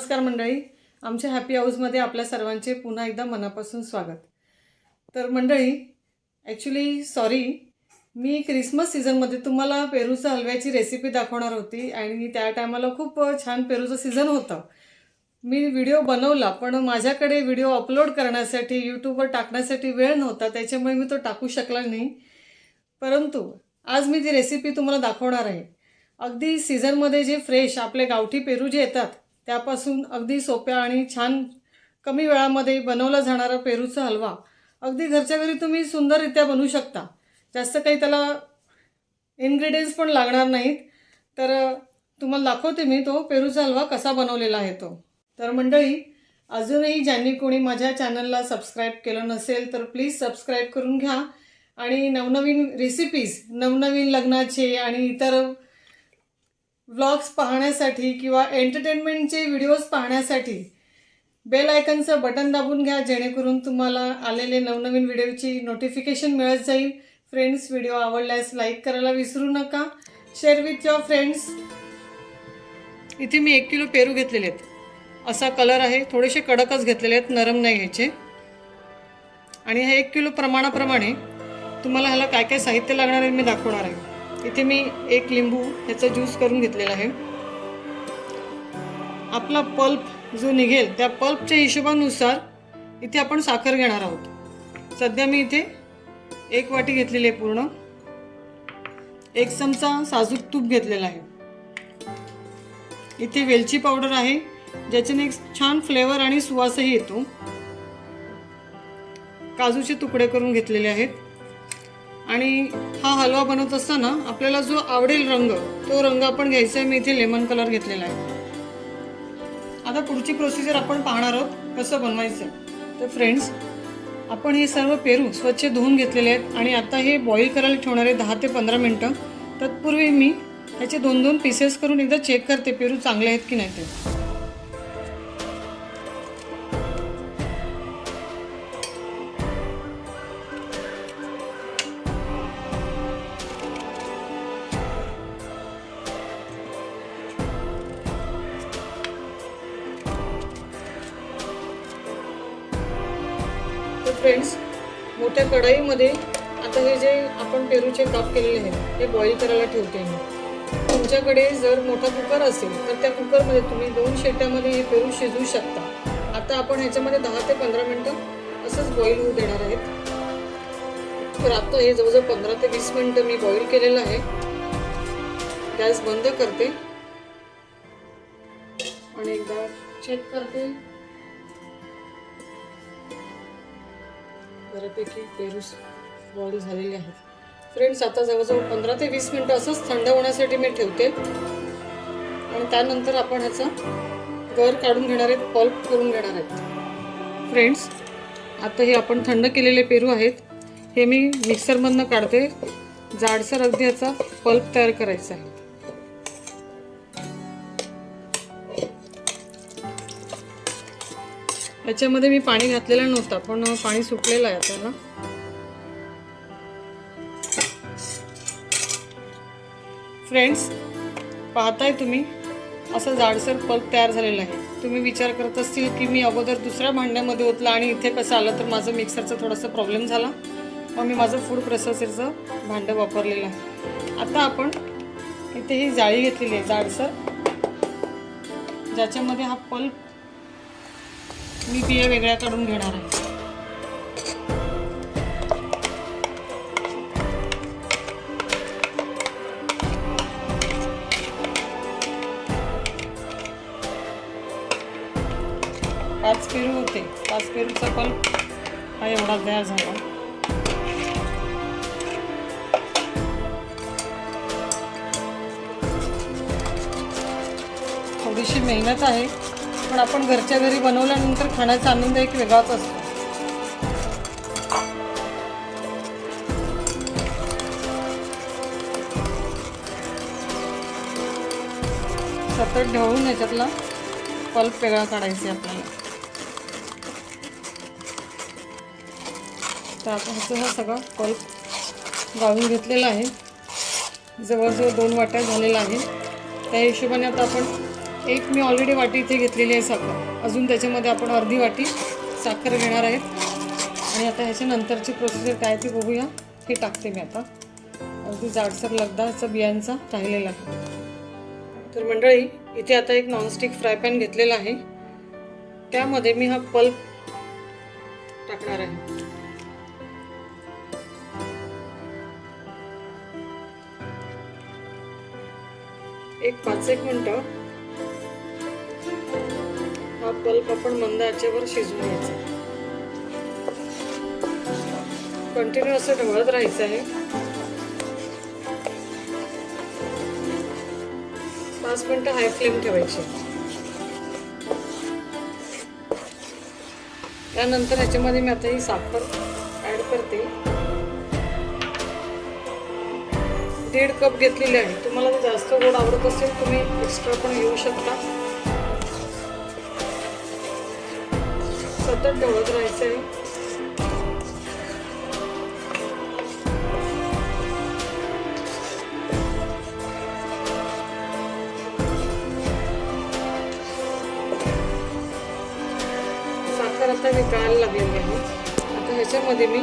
नमस्कार मंडळी. आमच्या हॅपी हाऊसमध्ये आपल्या सर्वांचे पुन्हा एकदा मनापासून स्वागत. तर मंडळी ॲक्च्युली सॉरी मी क्रिसमस सीझनमध्ये तुम्हाला पेरूचा हलव्याची रेसिपी दाखवणार होती आणि त्या टायमाला खूप छान पेरूचं सीझन होतं. मी व्हिडिओ बनवला पण माझ्याकडे व्हिडिओ अपलोड करण्यासाठी यूट्यूबवर टाकण्यासाठी वेळ नव्हता त्याच्यामुळे मी तो टाकू शकला नाही. परंतु आज मी जी रेसिपी तुम्हाला दाखवणार आहे अगदी सीझनमध्ये जे फ्रेश आपले गावठी पेरू जे येतात त्यापासून अगदी सोप्या आणि छान कमी वेळामध्ये बनवला जाणारा पेरूचा हलवा. अगदी घरच्या घरी तुम्ही सुंदररित्या बनवू शकता. जास्त काही त्याला इन्ग्रेडियंट्स पण लागणार नाहीत. तर तुम्हाला दाखवते मी तो पेरूचा हलवा कसा बनवलेला आहे तो. तर मंडळी अजूनही ज्यांनी कोणी माझ्या चॅनलला सबस्क्राईब केलं नसेल तर प्लीज सबस्क्राईब करून घ्या. आणि नवनवीन रेसिपीज नवनवीन लग्नाचे आणि इतर व्लॉग्स पाहण्यासाठी किंवा एंटरटेनमेंटचे व्हिडिओज पाहण्यासाठी बेल आयकनचं बटन दाबून घ्या जेणेकरून तुम्हाला आलेले नवनवीन व्हिडिओची नोटिफिकेशन मिळत जाईल. फ्रेंड्स व्हिडिओ आवडल्यास लाईक करायला विसरू नका. शेअर विथ युअर फ्रेंड्स इथे मी एक किलो पेरू घेतलेले आहेत. असा कलर आहे. थोडेसे कडकच घेतलेले आहेत. नरम नाही घ्यायचे. आणि हे एक किलो प्रमाणाप्रमाणे तुम्हाला ह्याला काय काय साहित्य लागणार आहे मी दाखवणार आहे. इथे मी एक लिंबू ह्याचा ज्यूस करून घेतलेला आहे. आपला पल्प जो निघेल त्या पल्पच्या हिशोबानुसार इथे आपण साखर घेणार आहोत. सध्या मी इथे एक वाटी घेतलेली आहे पूर्ण. एक चमचा साजूक तूप घेतलेला आहे. इथे वेलची पावडर आहे ज्याच्याने एक छान फ्लेवर आणि सुवासही येतो. काजूचे तुकडे करून घेतलेले आहेत. आणि हा हलवा बनवत असताना आपल्याला जो आवडेल रंग तो रंग आपण घ्यायचा आहे. मी इथे लेमन कलर घेतलेला आहे. आता पुढची प्रोसिजर आपण पाहणार आहोत कसं बनवायचं. तर फ्रेंड्स आपण हे सर्व पेरू स्वच्छ धुवून घेतलेले आहेत आणि आता हे बॉईल करायला ठेवणार आहे दहा ते पंधरा मिनटं. तत्पूर्वी मी ह्याचे दोन दोन पीसेस करून एकदा चेक करते पेरू चांगले आहेत की नाही ते. मोठ्या कढाईमध्ये आता हे जे आपण पेरूचे काप केलेले आहेत हे बॉईल करायला ठेवते मी. तुमच्याकडे जर मोठा कुकर असेल तर त्या कुकरमध्ये तुम्ही दोन शेट्यामध्ये हे पेरू शिजवू शकता. आता आपण ह्याच्यामध्ये दहा ते पंधरा मिनटं असंच बॉईल होऊ देणार आहेत. तर आता हे जवळजवळ पंधरा ते वीस मिनटं मी बॉईल केलेलं आहे. गॅस बंद करते. आणि एकदा चेक करते. बऱ्यापैकी पेरूस बॉईल झालेले आहेत. फ्रेंड्स आता जवळजवळ पंधरा ते वीस मिनटं असंच थंड होण्यासाठी मी ठेवते. आणि त्यानंतर आपण ह्याचा गर काढून घेणार आहेत पल्प करून घेणार आहेत. फ्रेंड्स आता हे आपण थंड केलेले पेरू आहेत. हे मी मिक्सरमधनं काढते. जाडसर अगदी ह्याचा पल्प तयार करायचा आहे. याच्यामध्ये मी पाणी घातलेलं नव्हतं पण पाणी सुटलेलं आहे आता ना. फ्रेंड्स पाहताय तुम्ही असं जाडसर पल्प तयार झालेला आहे. तुम्ही विचार करत असतील की मी अगोदर दुसऱ्या भांड्यामध्ये ओतलं आणि इथे कसं आलं तर माझं मिक्सरचा थोडासा प्रॉब्लेम झाला. मग मी माझं फूड प्रोसेसरचं भांडं वापरलेलं आहे. आता आपण इथे ही जाळी घेतलेली आहे जाडसर. ज्याच्यामध्ये हा पल्प मी बिया वेगळ्या काढून घेणार आहे. पाच पेरू होते. पाच पेरूचा पल्प हा एवढा तयार झाला. थोडीशी मेहनत आहे. पण आपण घरच्या घरी बनवल्यानंतर खाण्याचा आनंद एक वेगळाच असतो. सतत ढवळून याच्यातला पल्प वेगळा काढायचा आहे आपल्याला. तर आता ह्याचं हा सगळा पल्प गाळून घेतलेला आहे. जवळजवळ दोन वाट्या झालेला आहे. त्या हिशोबाने आता आपण एक मी ऑलरेडी वाटी इथे घेतलेली आहे साखर. अजून त्याच्यामध्ये आपण अर्धी वाटी साखर घेणार आहेत. आणि आता ह्याच्यानंतरची प्रोसिजर काय ती बघूया. हे टाकते मी आता. अगदी जाडसर लगदाचा बियांचा राहिलेला आहे. तर मंडळी इथे आता एक नॉनस्टिक फ्राय पॅन घेतलेला आहे. त्यामध्ये मी हा पल्प टाकणार आहे. एक पाच एक मिनटं. हा पल्प आपण मंद आचेवर शिजवून घ्यायचा. कंटिन्यू असं ढवळत राहायचं आहे. पाच मिनटं हाय फ्लेम ठेवायची. त्यानंतर ह्याच्यामध्ये मी आता ही साखर ॲड करते. दीड कप घेतलेली आहे. तुम्हाला जर जास्त गोड आवडत असेल तुम्ही एक्स्ट्रा पण घेऊ शकता. सतत ढवळत राहायचं आहे साखर आता विकायला लागलेली आहे. आता ह्याच्यामध्ये मी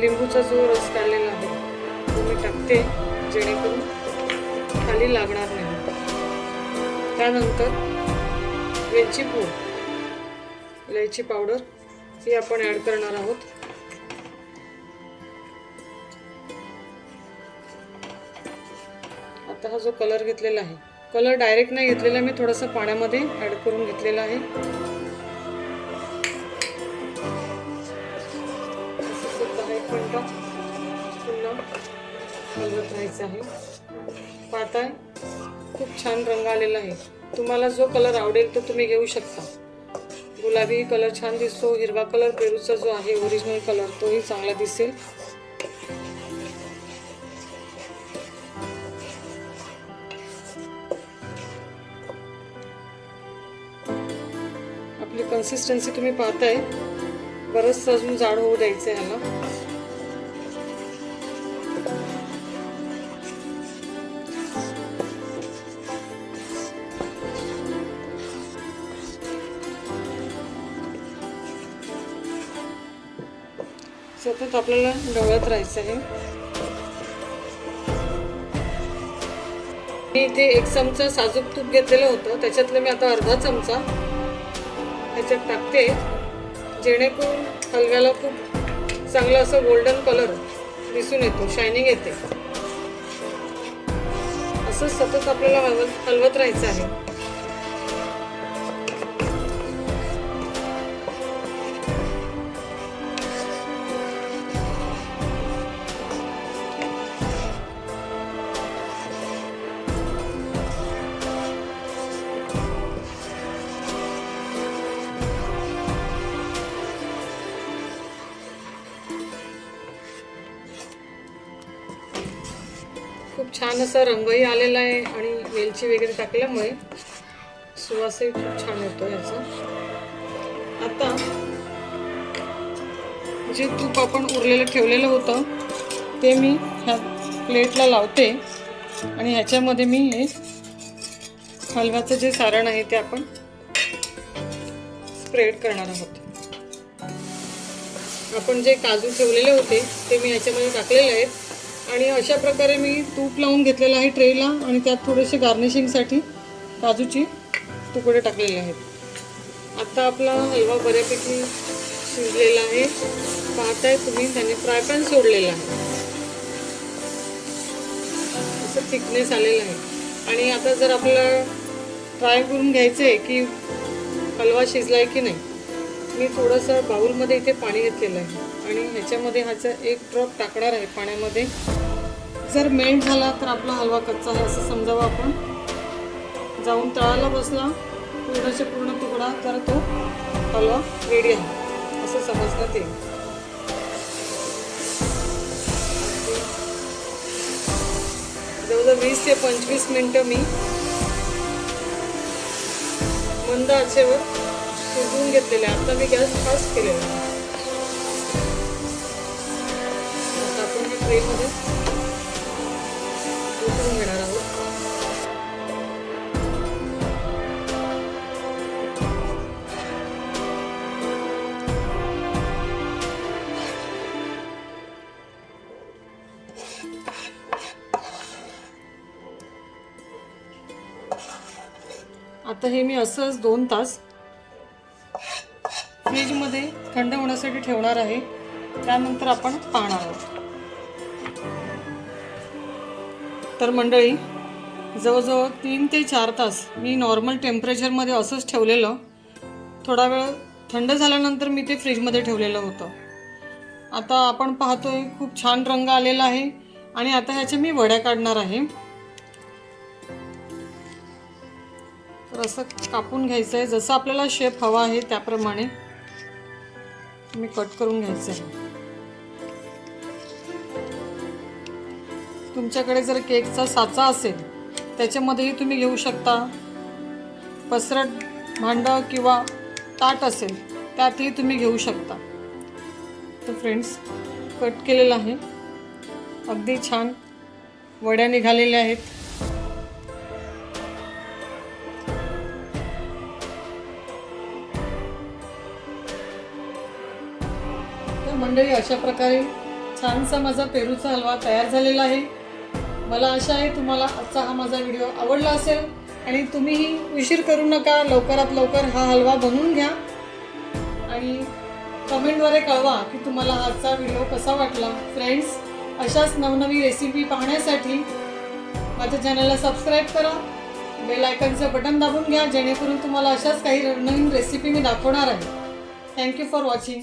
लिंबूचा जो रस काढलेला आहे तो मी टाकते जेणेकरून खाली लागणार नाही. त्यानंतर वेलची पूड. इलायची पावडर ही आपण ॲड करणार आहोत. आता हा जो कलर घेतलेला आहे कलर डायरेक्ट नाही घेतलेला मी थोडासा पाण्यामध्ये ॲड करून घेतलेला आहे. असं एक मिनटं पुन्हा हलवत राहायचं आहे पाहताय खूप छान रंग आलेला आहे. तुम्हाला जो कलर आवडेल तो तुम्ही घेऊ शकता. गुलाबी कलर छान दिसतो हिरवा कलर पेरूचा जो आहे ओरिजिनल कलर तोही चांगला दिसेल. आपली कन्सिस्टन्सी तुम्ही पाहताय. बरंच अजून जाड होऊ द्यायचं आहे ह्याला. सतत आपल्याला ढवळत राहायचं आहे. मी इथे एक चमचा साजूक तूप घेतलेलं होतं. त्याच्यातलं मी आता अर्धा चमचा ह्याच्यात टाकते. जेणेकरून हलव्याला खूप चांगला असं गोल्डन कलर दिसून येतो शायनिंग येते. असं सतत आपल्याला हलवत हलवत राहायचं आहे. छान असा रंगही आलेला आहे आणि वेलची वगैरे टाकल्यामुळे सुवासही खूप छान येतो याचा. आता जे तूप आपण उरलेलं ठेवलेलं होतं ते मी ह्या प्लेटला लावते आणि ह्याच्यामध्ये मी हे हलव्याचं जे सारण आहे ते आपण स्प्रेड करणार आहोत. आपण जे काजू ठेवलेले होते ते मी ह्याच्यामध्ये टाकलेले आहेत. आणि अशा प्रकारे मी तूप लावून घेतलेलं आहे ट्रेला आणि त्यात थोडेसे गार्निशिंगसाठी काजूची तुकडे टाकलेले आहेत. आता आपला हलवा बऱ्यापैकी शिजलेला आहे. पाहताय तुम्ही त्याने फ्राय पॅन सोडलेला आहे. असं थिकनेस आलेलं आहे. आणि आता जर आपल्याला ट्राय करून घ्यायचं आहे की हलवा शिजला आहे की नाही मी थोडंसं बाऊलमध्ये इथे पाणी घेतलेलं आहे. आणि ह्याच्यामध्ये ह्याचा एक ड्रॉप टाकणार आहे पाण्यामध्ये. जर मेल्ट झाला तर आपला हलवा कच्चा आहे असं समजावं आपण. जाऊन तळाला बसला पूर्णचे पूर्ण तुकडा तर तो हलवा रेडी आहे. असं समजण्यात येईल जवळजवळ वीस ते पंचवीस मिनटं मी मंद आचेवर शिजवून घेतलेले आता मी गॅस फास्ट केलेला उतरून घेणार आहोत. आता हे मी असंच दोन तास फ्रीजमध्ये थंड होण्यासाठी ठेवणार आहे. त्यानंतर आपण पाहणार आहोत. तर मंडळी जवळजवळ तीन ते चार तास मी नॉर्मल टेम्परेचरमध्ये असंच ठेवलेलं. थोडा वेळ थंड झाल्यानंतर मी ते फ्रीजमध्ये ठेवलेलं होतं. आता आपण पाहतोय खूप छान रंग आलेला आहे आणि आता ह्याच्या मी वड्या काढणार आहे. तर असं कापून घ्यायचं आहे जसं आपल्याला शेप हवा आहे त्याप्रमाणे मी कट करून घ्यायचं आहे तुमच्याकडे जर केकचा साचा असेल त्याच्यामध्येही तुम्ही घेऊ शकता. पसरट भांडं किंवा ताट असेल त्यातही तुम्ही घेऊ शकता. तर फ्रेंड्स कट केलेलं आहे. अगदी छान वड्या निघालेल्या आहेत. तर मंडळी अशा प्रकारे छानसा माझा पेरूचा हलवा तयार झालेला आहे. मला आशा आहे तुम्हाला आजचा हा माझा व्हिडिओ आवडला असेल आणि तुम्हीही उशीर करू नका लवकरात लवकर हा हलवा बनवून घ्या. आणि कमेंटद्वारे कळवा की तुम्हाला आजचा व्हिडिओ कसा वाटला. फ्रेंड्स अशाच नवनवी रेसिपी पाहण्यासाठी माझ्या चॅनलला सबस्क्राईब करा. बेल आयकनचं बटन दाबून घ्या जेणेकरून तुम्हाला अशाच काही नवीन रेसिपी मी दाखवणार आहे. Thank you for watching